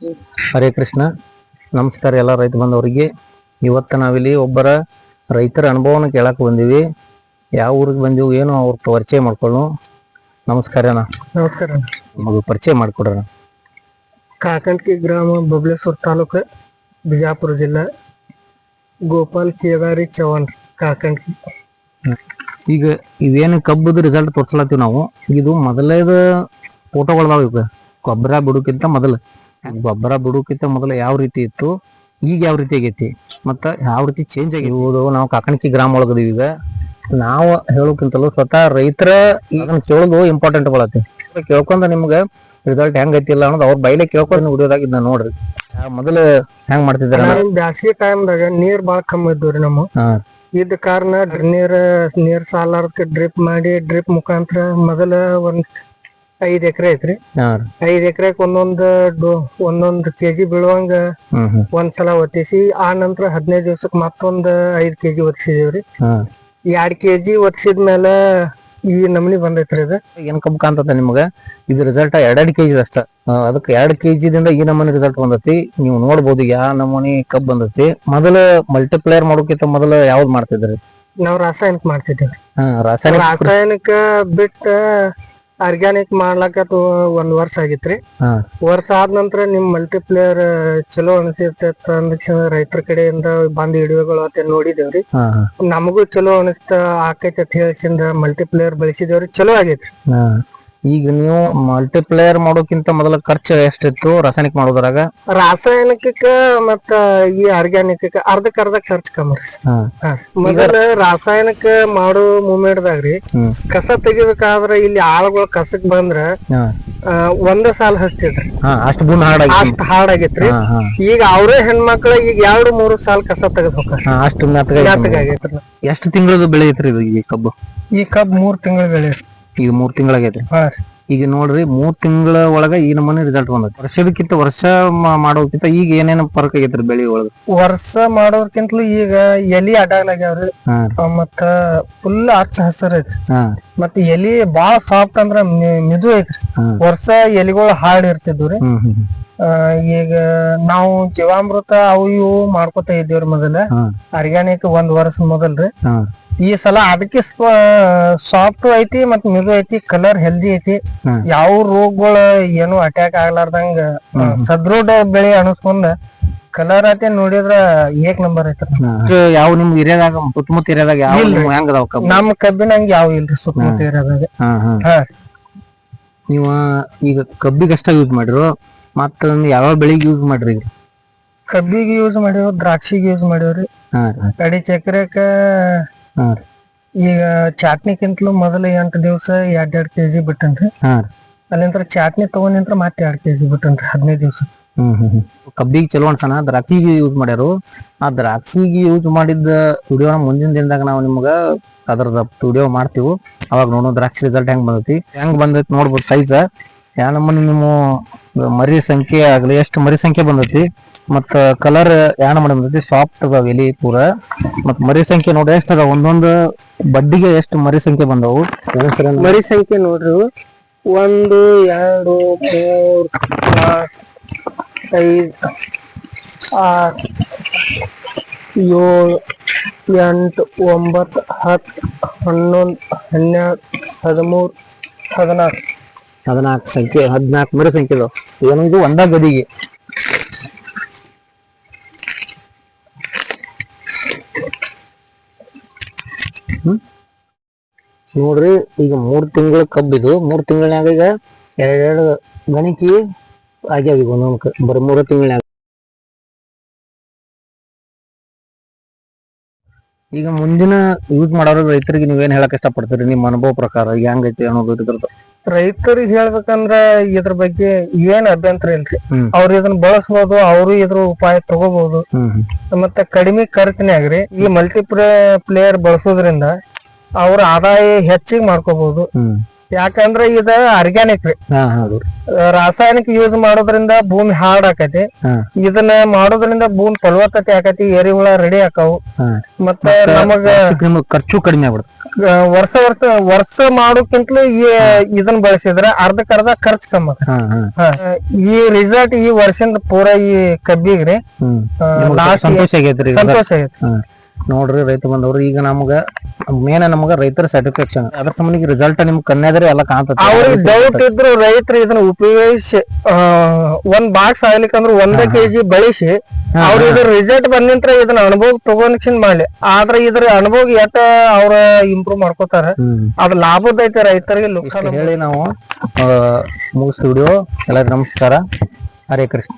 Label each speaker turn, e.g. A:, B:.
A: ಹರೇ ಕೃಷ್ಣ. ನಮಸ್ಕಾರ ಎಲ್ಲ ರೈತ ಬಂದವರಿಗೆ. ಇವತ್ತು ನಾವಿಲ್ಲಿ ಒಬ್ಬರ ರೈತರ ಅನುಭವನ ಕೇಳಕ್ಕೆ ಬಂದೀವಿ. ಯಾವ ಊರಿಗೆ ಬಂದೀವಿ ಏನು ಅವ್ರ ಪರಿಚಯ ಮಾಡ್ಕೊಳ್ಳು ನಮಸ್ಕಾರ ಅಣ್ಣ.
B: ನಮಸ್ಕಾರ
A: ನಮಗೆ ಪರಿಚಯ ಮಾಡಿಕೊಡ್ರ
B: ಕಾಕಂಟ್ಕಿ ಗ್ರಾಮ ಬಬಲೇಶ್ವರ ತಾಲೂಕು ಬಿಜಾಪುರ ಜಿಲ್ಲಾ ಗೋಪಾಲ್ ಕೇದಾರಿ ಚೌಹಾಣ್ ಕಾಕಂಟ್ಕಿ.
A: ಈಗ ಇವೇನು ಕಬ್ಬದ ರಿಸಲ್ಟ್ ತೋರ್ಸ್ಲತ್ತೀವಿ ನಾವು. ಇದು ಮೊದಲೇದ ಫೋಟೋಗಳದಾವ ಈಗ ಗೊಬ್ಬರ ಬಿಡೋಕ್ಕಿಂತ ಮೊದಲು. ಗೊಬ್ಬರ ಬಿಡೋಕ್ಕಿಂತ ಮೊದಲು ಯಾವ ರೀತಿ ಇತ್ತು? ಈಗ ಯಾವ ರೀತಿ ಆಗೈತಿ? ಮತ್ತ ಯಾವ ರೀತಿ ಚೇಂಜ್ ಆಗಿರ್ಬೋದು ನಾವು ಕಾಕಣಿಕಿ ಗ್ರಾಮ ಒಳಗದೀವಿ ಈಗ. ನಾವು ಹೇಳೋಕ್ಕಿಂತಲೂ ಸ್ವತಃ ರೈತರ ಅದನ್ನ ಕೇಳೋದು ಇಂಪಾರ್ಟೆಂಟ್ ಬಳತಿ. ಕೇಳ್ಕೊಂಡ ನಿಮ್ಗೆ ರಿಸಲ್ಟ್ ಹೆಂಗ್ ಐತಿಲ್ಲ ಅನ್ನೋದು ಅವ್ರ ಬೈಲೆ ಕೇಳ್ಕೊಂಡು ಇದನ್ನ ನೋಡ್ರಿ. ಮೊದಲ ಹೆಂಗ್ ಮಾಡ್ತಿದ್ರ
B: ಬ್ಯಾಸಿಗೆ ಟೈಮ್ದಾಗ ನೀರ್ ಬಾಳ ಕಮ್ಮಿ ಇದ್ವು
A: ನಮ್ಮ
B: ಇದ್ ಕಾರಣ ನೀರ್ ನೀರ್ ಸಾಲಾರ್ಕ ಡ್ರಿಪ್ ಮಾಡಿ ಡ್ರಿಪ್ ಮುಖಾಂತರ ಮೊದಲ ಒಂದ್ ಐದ್ ಎಕರೆ ಐತ್ರಿ. ಐದ್ ಎಕರೆಕ್ ಒಂದೊಂದ್ ಒಂದೊಂದ್ ಕೆಜಿ ಬೀಳುವಂಗ
A: ಒಂದ್ ಸಲ
B: ಒಂದ್ಸಲ ಒತ್ತಿಸಿ ಆ ನಂತರ ಹದಿನೈದು ದಿವ್ಸಕ್ ಮತ್ತೊಂದ್ ಐದ್ ಕೆಜಿ ಒತ್ತಿಸಿದೇವ್ರಿ ಎರಡ್ ಕೆಜಿ ಮ್ಯಾಲ ಈ ನಮನಿ ಬಂದೈತ್ರಿ ಅದ
A: ಏನ್ ಕಬ್ಬು ಕಾಣ್ತದ ನಿಮ್ಗ? ಇದು ರಿಸಲ್ಟ್ ಎರಡೆರಡು ಕೆಜಿ ಅಷ್ಟ. ಅದಕ್ಕೆ ಎರಡ್ ಕೆಜಿದಿಂದ ಈ ನಮೂನಿ ರಿಸಲ್ಟ್ ಬಂದೈತಿ. ನೀವು ನೋಡ್ಬೋದು ಯಾವ ನಮೂನಿ ಕಬ್ ಬಂದೈತಿ. ಮೊದಲ ಮಲ್ಟಿಪ್ಲೇಯರ್ ಮಾಡೋಕಿಂತ ಮೊದಲ ಯಾವ್ದು ಮಾಡ್ತಿದ್ರಿ?
B: ನಾವ್ ರಾಸಾಯನಿಕ
A: ರಾಸಾಯನಿಕ
B: ರಾಸಾಯನಿಕ ಬಿಟ್ಟ ಆರ್ಗ್ಯಾನಿಕ್ ಮಾಡ್ಲಾಕ ಒಂದ್ ವರ್ಷ ಆಗಿತ್ರಿ. ವರ್ಷ ಆದ ನಂತರ ನಿಮ್ ಮಲ್ಟಿಪ್ಲೇಯರ್ ಚಲೋ ಅನಿಸಿರ್ತೈತ ಅಂದ ರೈತರ ಕಡೆಯಿಂದ ಬಂದ್ ವಿಡಿಯೋಗಳು ಅಂತ ನೋಡಿದೇವ್ರಿ. ನಮಗೂ ಚಲೋ ಅನಿಸ್ತ ಆಕೈತಿ ಅಂತ ಹೇಳಿಸಿಂದ ಮಲ್ಟಿಪ್ಲೇಯರ್ ಬಳಸಿದೇವ್ರಿ. ಚಲೋ ಆಗೈತ್ರಿ.
A: ಈಗ ನೀವು ಮಲ್ಟಿಪ್ಲೇಯರ್ ಮಾಡೋಕ್ಕಿಂತ ಮೊದಲ ಖರ್ಚು ಎಷ್ಟಿತ್ತು ರಾಸಾಯನಿಕ ಮಾಡೋದ್ರಾಗ?
B: ರಾಸಾಯನಿಕ ಮತ್ತ ಈ ಆರ್ಗ್ಯಾನಿಕ್ ಅರ್ಧಕ್ ಅರ್ಧ ಖರ್ಚು ಕಮ್ಮಿ. ಮೊದಲ ರಾಸಾಯನಿಕ ಮಾಡೋ ಮೂಮೆಂಟ್ ದಾಗ್ರಿ ಕಸ ತೆಗಿಬೇಕಾದ್ರ ಇಲ್ಲಿ ಆಳುಗಳ ಕಸಕ್ ಬಂದ್ರ ಒಂದ ಸಾಲ ಹಚ್ತಿದ್ರಿ
A: ಅಷ್ಟು ಬೂನ್ ಹಾರ್ಡ್
B: ಅಷ್ಟು ಹಾರ್ಡ್ ಆಗೈತ್ರಿ ಈಗ ಅವರೇ ಹೆಣ್ಮಕ್ಳ ಈಗ ಎರಡು ಮೂರು ಸಾಲ ಕಸ ತೆಗೆದ್ ಹೋಗ್ತಾರ
A: ಅಷ್ಟು
B: ಆಗೈತ್ರಿ
A: ಎಷ್ಟು ತಿಂಗಳದ ಬೆಳೆ ಐತ್ರಿ ಇದು ಈ ಕಬ್ಬು?
B: ಈ ಕಬ್ಬು ಮೂರ್ ತಿಂಗಳ ಬೆಳೆ
A: ಈಗ ಮೂರ್ ತಿಂಗಳಾಗೈತ್ರಿ
B: ಹಾ. ರೀ
A: ಈಗ ನೋಡ್ರಿ ಮೂರ್ ತಿಂಗಳ ಒಳಗ ಈ ನಮ್ಮನೆ ರಿಸಲ್ಟ್ ಬಂದೈತಿ. ವರ್ಷದಕ್ಕಿಂತ ವರ್ಷ ಮ- ಮಾಡೋಕ್ಕಿಂತ ಈಗ ಏನೇನು ಫರ್ಕ್ ಆಗೈತ್ರಿ ಬೆಳಿ ಒಳಗ.
B: ವರ್ಷ ಮಾಡೋರ್ಕಿಂತಲೂ ಈಗ ಎಲಿ ಅಡ್ಡಾಗ್ಲಾಗ್ಯಾವ್ರಿ.
A: ಹಾ.
B: ಆ, ಮತ್ತ ಫುಲ್ ಹಚ್ಚ ಹಸರ್ ಐತ್ರಿ.
A: ಹಾ.
B: ಮತ್ತ ಎಲಿ ಬಾಳ ಸಾಫ್ಟ್ ಅಂದ್ರ ಮಿ- ಮಿದು ಐತ್ರಿ.
A: ಹಾ.
B: ವರ್ಷ ಎಲಿಗಳು ಹಾರ್ಡ್ ಇರ್ತಿದ್ವು ರೀ.
A: ಹ್ಮ್ ಹ್ಮ್ ಹ್ಮ್.
B: ಆ, ಈಗ ನಾವು ಜೀವಾಮೃತ ಅವು ಇವು ಮಾಡ್ಕೊತ ಇದ್ದೇವ್ರಿ ಮೊದಲ. ಆರ್ಗ್ಯಾನಿಕ್ ಒಂದ್ ವರ್ಷ ಮೊದಲ್ರಿ. ಈ ಸಲ ಅದಕ್ಕೆ ಸಾಫ್ಟ್ ಐತಿ ಮತ್ ಮಿದು ಐತಿ ಕಲರ್ ಹೆಲ್ದಿ ಐತಿ. ಯಾವ ರೋಗಗಳ ಏನು ಅಟ್ಯಾಕ್ ಆಗ್ಲಾರ್ದಂಗ ಸದೃಢ ಬೆಳೆ ಅನಿಸ್ಕೊಂಡ ಕಲರ್ ಐತಿ ನೋಡಿದ್ರ ಏಕ್ ನಂಬರ್ ಐತ್ರಿ.
A: ಇದು ಯಾವ ನಿಮ್ ಏರಿಯಾದಾಗ ಸುತ್ತಮುತ್ತ ಏರಿಯಾದಾಗ ಯಾವ ನಿಮ್ ಹೆಂಗ್ ಅದಾವ ಹಂಗ
B: ನಮ್ ಕಬ್ಬಿನಂಗ ಯಾವ ಇಲ್ರಿ ಸುತ್ತಮುತ್ತ ಏರಿಯಾದಾಗ.
A: ನೀವ ಈಗ ಕಬ್ಬಿಗಷ್ಟ ಯೂಸ್ ಮಾಡಿರು? ಮತ್ತ ಯಾವ ಬೆಳಿಗ್ ಯೂಸ್ ಮಾಡ್ರಿ ಈಗ
B: ಕಬ್ಬಿಗೆ ಯೂಸ್ ಮಾಡಿವ್ ದ್ರಾಕ್ಷಿಗೆ ಯೂಸ್ ಮಾಡಿವ್ರಿ.
A: ಹಾ ರೀ.
B: ಕಡಿ ಚಕ್ರಕ್ಕ
A: ಹಾ ರೀ.
B: ಈಗ ಚಾಟ್ನಿಕ್ಕಿಂತಲೂ ಮೊದಲ ಎಂಟು ದಿವಸ ಎರಡ್ ಎರಡ್ ಕೆಜಿ ಬಿಟ್ಟನ್ರಿ.
A: ಹಾ ರೀ.
B: ಅಲ್ಲಿಂತ್ರ ಚಾಟ್ನಿ ತಗೊಂಡ್ರ ಮತ್ತೆ ಎರಡ್ ಕೆಜಿ ಬಿಟ್ಟನ್ರಿ ಹದಿನೈದು ದಿವಸ.
A: ಹ್ಮ್ ಹ್ಮ್ ಹ್ಮ್. ಕಬ್ಬಿಗೆ ಚಲೋ ಅನ್ಸಣ ದ್ರಾಕ್ಷಿಗೆ ಯೂಸ್ ಮಾಡ್ಯಾರು. ಆ ದ್ರಾಕ್ಷಿಗೆ ಯೂಸ್ ಮಾಡಿದ ವಿಡಿಯೋನ ಮುಂದಿನ ದಿನದಾಗ ನಾವು ನಿಮ್ಗ ಅದ್ರದ ವಿಡಿಯೋ ಮಾಡ್ತೀವಿ. ಅವಾಗ ನೋಡೋ ದ್ರಾಕ್ಷಿ ರಿಸಲ್ಟ್ ಹೆಂಗ್ ಬಂದೈತಿ. ಹೆಂಗ್ ಬಂದೈತಿ ನೋಡ್ಬೋದು ಸೈಜ್ ಯಾವ ನಮ್ಮನ್ನು ನಿಮ್ಮ ಮರಿ ಸಂಖ್ಯೆ ಆಗಲಿ, ಎಷ್ಟು ಮರಿ ಸಂಖ್ಯೆ ಬಂದೈತಿ, ಮತ್ತ ಕಲರ್ ಯಾಣ ಮಾಡಿ ಬಂದೈತಿ ಸಾಫ್ಟ್ ಅದಾವ ಎಲಿ ಪೂರ. ಮತ್ ಮರಿ ಸಂಖ್ಯೆ ನೋಡ್ರಿ, ಎಷ್ಟು ಅದಾವ? ಒಂದೊಂದು ಬಡ್ಡಿಗೆ ಎಷ್ಟು ಮರಿ ಸಂಖ್ಯೆ ಬಂದವು?
B: ಮರಿ ಸಂಖ್ಯೆ ನೋಡ್ರಿ, ಒಂದು, ಎರಡು, ಮೂರ್ ಐದ್, ಆರ್, ಏಳು, ಎಂಟು, ಒಂಬತ್ತು, ಹತ್ತು, ಹನ್ನೊಂದು, ಹನ್ನೆರಡು, ಹದಿಮೂರು ಹದಿನಾಲ್ಕು
A: ಹದಿನಾಲ್ಕು ಸಂಖ್ಯೆ, ಹದಿನಾಲ್ಕು ಮರಿ ಸಂಖ್ಯೆ ಅದಾವ ಏನು ಇದು ಒಂದ ಗದಿಗೆ ನೋಡ್ರಿ, ಈಗ ಮೂರ್ ತಿಂಗಳ ಕಬ್ಬಿದು. ಮೂರ್ ತಿಂಗಳನ್ಯಾಗ ಈಗ ಎರಡೆರಡು ಗಣಿಕೆ ಆಗ್ಯಾವ ಈಗ ಒಂದೊಂದು ಬರೀ ಮೂರು ತಿಂಗಳನ್ಯಾಗ. ಈಗ ಮುಂದಿನ ಯೂಸ್ ಮಾಡೋರು ರೈತರಿಗೆ ನೀವೇನ್ ಹೇಳಕ್ ಇಷ್ಟಪಡ್ತೀರಿ? ನಿಮ್ಮ ಅನುಭವ ಪ್ರಕಾರ ಹೆಂಗೈತಿ ಅನ್ನೋದು ಇದ್ರದ್ದು.
B: ರೈತರಿಗೆ ಹೇಳ್ಬೇಕಂದ್ರ ಇದ್ರ ಬಗ್ಗೆ ಏನ್ ಅಭ್ಯಂತರ ಇಲ್ರಿ?
A: ಹ್ಮ್.
B: ಅವ್ರ ಇದನ್ನ ಬಳಸ್ಬೋದು ಅವರು ಇದ್ರ ಉಪಾಯ ತಗೋಬಹುದು
A: ಹ್ಮ್
B: ಮತ್ತೆ ಕಡಿಮೆ ಖರ್ಚಿನಾಗ್ರಿ ಈ ಮಲ್ಟಿ ಪ್ಲೇಯರ್ ಬಳಸೋದ್ರಿಂದ ಅವ್ರ ಆದಾಯ ಹೆಚ್ಚಿಗೆ ಮಾಡ್ಕೋಬಹುದು
A: ಹ್ಮ್.
B: ಯಾಕಂದ್ರ ಇದ ಆರ್ಗ್ಯಾನಿಕ್ ರೀ
A: ಹಾ ಹೌದು.
B: ರಾಸಾಯನಿಕ ಯೂಸ್ ಮಾಡೋದ್ರಿಂದ ಭೂಮಿ ಹಾರ್ಡ್ ಆಕತಿ. ಇದನ್ನ ಮಾಡೋದ್ರಿಂದ ಭೂಮಿ ಫಲವತ್ತತೆ ಆಕತಿ ಎರಿಹುಳ ರೆಡಿ ಆಕಾವು. ಮತ್ತ ನಮಗ
A: ಖರ್ಚು ಕಡಿಮೆ ಆಗ್ಬಿಡುತ್ತೆ.
B: ವರ್ಷ ವರ್ಷ ವರ್ಷ ಮಾಡೋಕ್ಕಿಂತಲೂ ಈ ಇದನ್ನ ಬಳಸಿದ್ರ ಅರ್ಧಕ್ ಅರ್ಧ ಖರ್ಚು ಕಮ್ಮಿ. ಈ ರಿಸಲ್ಟ್ ಈ ವರ್ಷದಿಂದ ಪೂರ ಈ ಕಬ್ಬಿಗ್ರಿ
A: ಸಂತೋಷ ಆಗೈತ್ರಿ
B: ಸಂತೋಷ ಆಗೈತಿ.
A: ನೋಡ್ರಿ ರೈತ ಬಂದವ್ರು ಈಗ ನಮ್ಗ ಮೇನ್ ನಮಗ ರೈತರ ಸ್ಯಾಟಿಸ್ಫ್ಯಾಕ್ಷನ್ ಅದ್ರ ಸಂಬಂಧ ರಿಸಲ್ಟ್ ನಿಮ್ಗೆ ಕನ್ಯಾದ್ರೆ ಎಲ್ಲ ಕಾಣ್ತದೆ
B: ಅವ್ರಿಗೆ ಡೌಟ್ ಇದ್ರು ರೈತರು ಇದನ್ನ ಉಪಯೋಗಿಸಿ ಒಂದ್ ಬಾಕ್ಸ್ ಆಗ್ಲಿಕ್ಕಂದ್ರೆ ಒಂದೇ ಕೆಜಿ ಬಳಸಿ ಅವ್ರ ಇದ್ರ ರಿಸಲ್ಟ್ ಬಂದಿಂತ್ರ ಇದನ್ನ ಅನುಭವ ತಗೊಂಡ್ ಮಾಡ್ಲಿ. ಆದ್ರೆ ಇದ್ರ ಅನುಭವ ಎಟ್ಟ ಅವ್ರ ಇಂಪ್ರೂವ್ ಮಾಡ್ಕೋತಾರ. ಅದ್ ಲಾಭದ ಲಾಭದೈತೆ ರೈತರಿಗೆ ಲುಕ್ಸಾನ್
A: ಹೇಳಿ ನಾವು ಮುಗಿಸ್ ವಿಡಿಯೋ ಎಲ್ಲರಿಗೂ ನಮಸ್ಕಾರ. ಹರೇ ಕೃಷ್ಣ.